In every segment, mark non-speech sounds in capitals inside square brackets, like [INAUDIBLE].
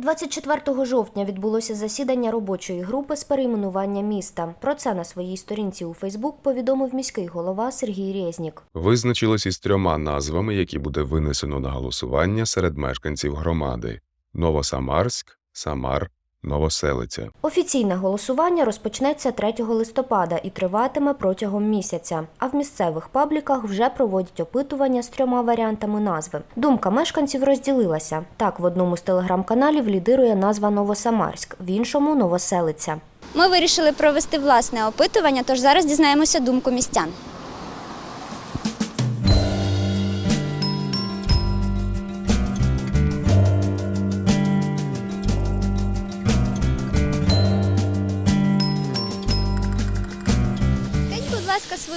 24 жовтня відбулося засідання робочої групи з перейменування міста. Про це на своїй сторінці у Фейсбук повідомив міський голова Сергій Резнік. Визначилось із трьома назвами, які буде винесено на голосування серед мешканців громади: Новосамарськ, Самар, Новоселиця. Офіційне голосування розпочнеться 3 листопада і триватиме протягом місяця. А в місцевих пабліках вже проводять опитування з трьома варіантами назви. Думка мешканців розділилася. Так, в одному з телеграм-каналів лідирує назва Новосамарськ, в іншому Новоселиця. Ми вирішили провести власне опитування, тож зараз дізнаємося думку містян.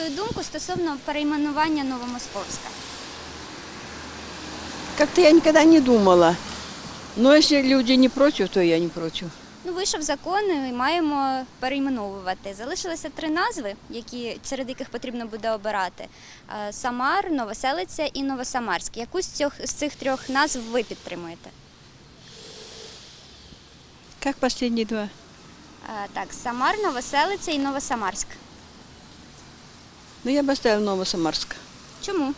Свою думку стосовно перейменування Новомосковська. Как-то я никогда не думала. Но если люди не против, то я не против. Ну, вийшов закон і маємо перейменовувати. Залишилося три назви, які, серед яких потрібно буде обирати: Е, Самар, Новоселиця і Новосамарськ. Яку з цих, з цих трьох назв ви підтримуєте? Как последние два? Е, Так, Самар, Новоселиця і Новосамарськ. Ну, я бы оставила Новосамарск. Чому?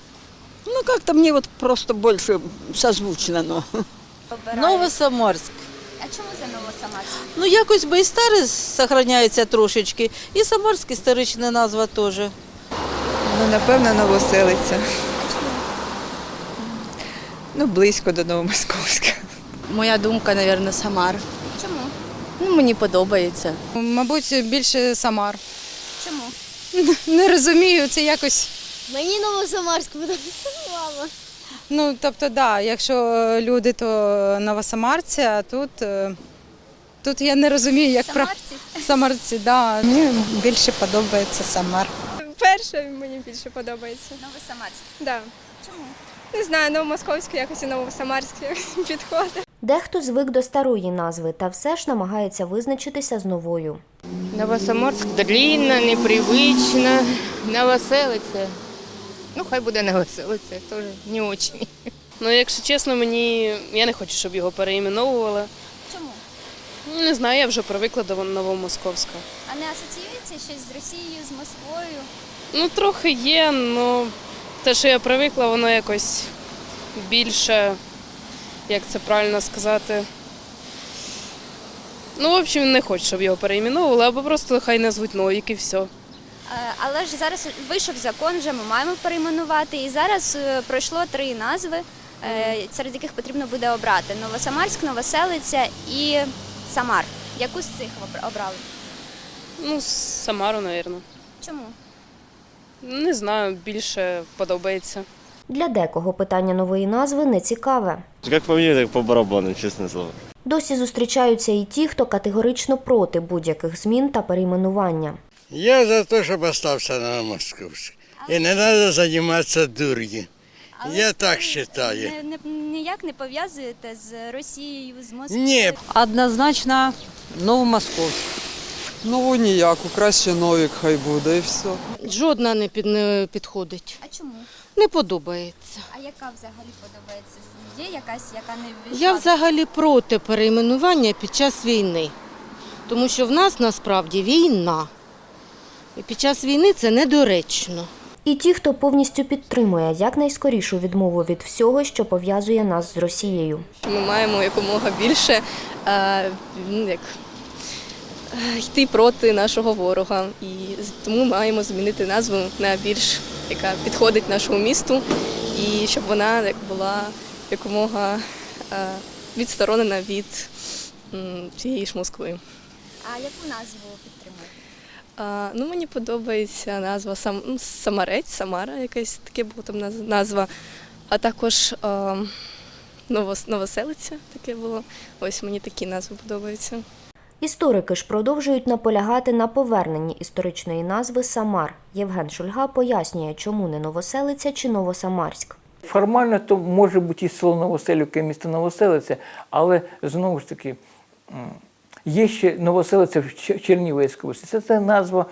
Ну, как-то мне вот просто больше созвучно, но. Новосамарськ. А чому за Новосамарськ? Ну, якось би і старе зберігається трошечки, і Самарськ історична назва теж. Ну, напевно, Новоселиця. Ну, близько до Новомосковська. Моя думка, мабуть, Самар. Чому? Ну, мені подобається. Мабуть, більше Самар. [LAUGHS] Не розумію, це якось. Мені Новосамарськ подобається мама. Ну, тобто, да, якщо люди, то новосамарці, а тут, е, тут я не розумію, як про Самарці? самарці. Да. Мені більше подобається Самар. Перше мені більше подобається. Новосамарськ. Да. Чому? Не знаю, новомосковське якось і новосамарське [LAUGHS] підходить. Дехто звик до старої назви та все ж намагається визначитися з новою. Новосаморськ длинно, непривично. Новоселиця. Ну, хай буде новоселиця, теж не дуже. Ну, якщо чесно, мені я не хочу, щоб його переіменовували. Чому? Ну, Не знаю, я вже привикла до Новомосковська. А не асоціюється щось з Росією, з Москвою? Ну, трохи є, але те, що я привикла, воно якось більше, як це правильно сказати. Ну, в общем, не хочу, щоб його переіменовували, або просто хай назвуть Новік і все. Е, Але ж зараз вийшов закон, вже ми маємо перейменувати. І зараз е, пройшло три назви, е, серед яких потрібно буде обрати: Новосамарськ, Новоселиця і Самар. Яку з цих обрали? Ну, з Самару, мабуть. Чому? Не знаю, більше подобається. Для декого питання нової назви не цікаве. Как по мне, так по барабану, честное слово. Досі зустрічаються і ті, хто категорично проти будь-яких змін та перейменування. Я за те, щоб остався на Московськ. І не треба займатися дур'ю. Я так вважаю. Не, не, ніяк не пов'язуєте з Росією, з Москвою? Ні, Однозначно Новомосковськ. Ну, ніяку, краще Новік хай буде і все. Жодна не, під, не підходить. А чому? Не подобається. А яка взагалі подобається? Є якась, яка не ввійшла? Я взагалі проти перейменування під час війни. Тому що в нас насправді війна. І під час війни це недоречно. І ті, хто повністю підтримує якнайскорішу відмову від всього, що пов'язує нас з Росією. Ми маємо якомога більше е, ну, як, е, йти проти нашого ворога. І тому маємо змінити назву на більш, яка підходить нашому місту, і щоб вона була якомога е, відсторонена від цієї ж Москви. А яку назву підтримуєте? А, ну, мені подобається назва сам, ну, Самарець, Самара, якась таке було там назва. А також а, Новос, Новоселиця таке було. Ось мені такі назви подобаються. Історики ж продовжують наполягати на поверненні історичної назви Самар. Євген Шульга пояснює, чому не Новоселиця чи Новосамарськ. Формально то може бути і село Новоселівка, і місто Новоселиця, але знову ж таки є ще Новоселиця в Чер- Чернівецькій області. Це, це назва,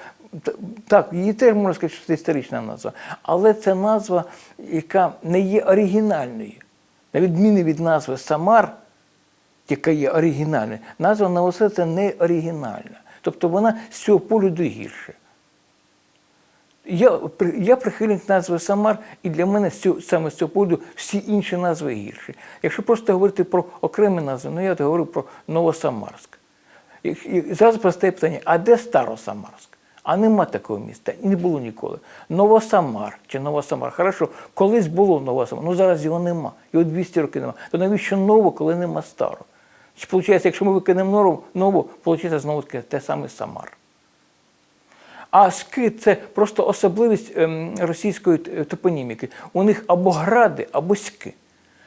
так, її теж можна сказати, що це історична назва, але це назва, яка не є оригінальною. На відміну від назви Самар, яка є оригінальна. Назва Новоселиця не оригінальна. Тобто вона з цього погляду гірше. Я, я прихильник назви Самар, і для мене саме з цього погляду всі інші назви гірші. Якщо просто говорити про окремі назви, ну я говорю про Новосамарськ. І, і зразу постає питання, а де Старосамарськ? А нема такого міста, і не було ніколи. Новосамар чи Новосамар. Хорошо, колись було Новосамар, ну зараз його нема. Його 200 років нема. То навіщо ново, коли нема старого? Чи виходить, якщо ми викинемо нову, нову виходить знову таки те саме Самар. А ски це просто особливість ем, російської топоніміки. У них або гради, або ски.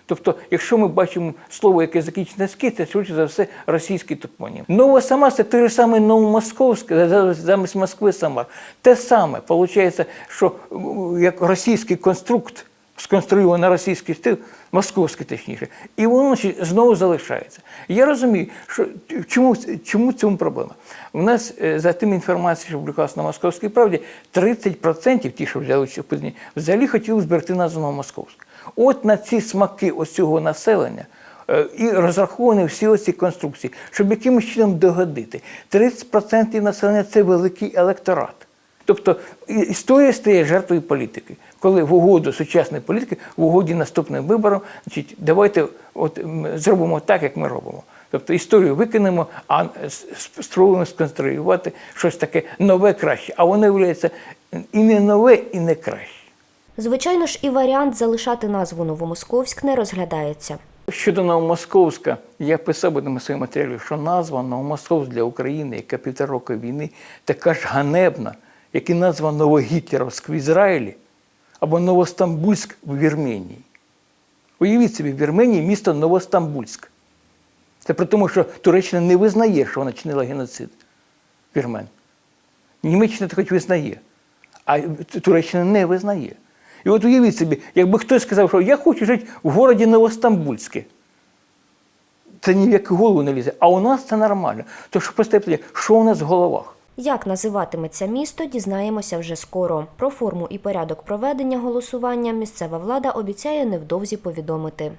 Тобто, якщо ми бачимо слово, яке закінчене на це швидше за все російський топонім. Новосамар це те ж саме новомосковське, замість Москви Самар. Те саме, виходить, що як російський конструкт сконструйований на російський стиль, московський точніше, і воно знову залишається. Я розумію, що чому, чому цьому проблема? У нас е, за тим інформацією, що публікувалася на московській правді, 30% ті, що взяли участь у взагалі хотіли зберегти назву Новомосковська. От на ці смаки ось цього населення е, і розраховані всі оці конструкції, щоб якимось чином догодити. 30% населення це великий електорат. Тобто історія стає жертвою політики. Коли в угоду сучасної політики, в угоді наступним виборам, значить, давайте от, зробимо так, як ми робимо. Тобто історію викинемо, а с- спробуємо сконструювати щось таке нове краще. А воно виявляється і не нове, і не краще. Звичайно ж, і варіант залишати назву Новомосковськ не розглядається. Щодо Новомосковська, я писав би на своєму матеріалі, що назва Новомосковськ для України, яка півтора року війни, така ж ганебна, як і назва Новогітлеровськ в Ізраїлі або Новостамбульськ в Вірменії. Уявіть собі, в Вірменії місто Новостамбульськ. Це при тому, що Туреччина не визнає, що вона чинила геноцид вірмен. Німеччина хоч визнає, а Туреччина не визнає. І от уявіть собі, якби хтось сказав, що я хочу жити в городі Новостамбульське. Це ні в яку голову не лізе. А у нас це нормально. То постає питання, що у нас в головах? Як називатиметься місто, дізнаємося вже скоро. Про форму і порядок проведення голосування місцева влада обіцяє невдовзі повідомити.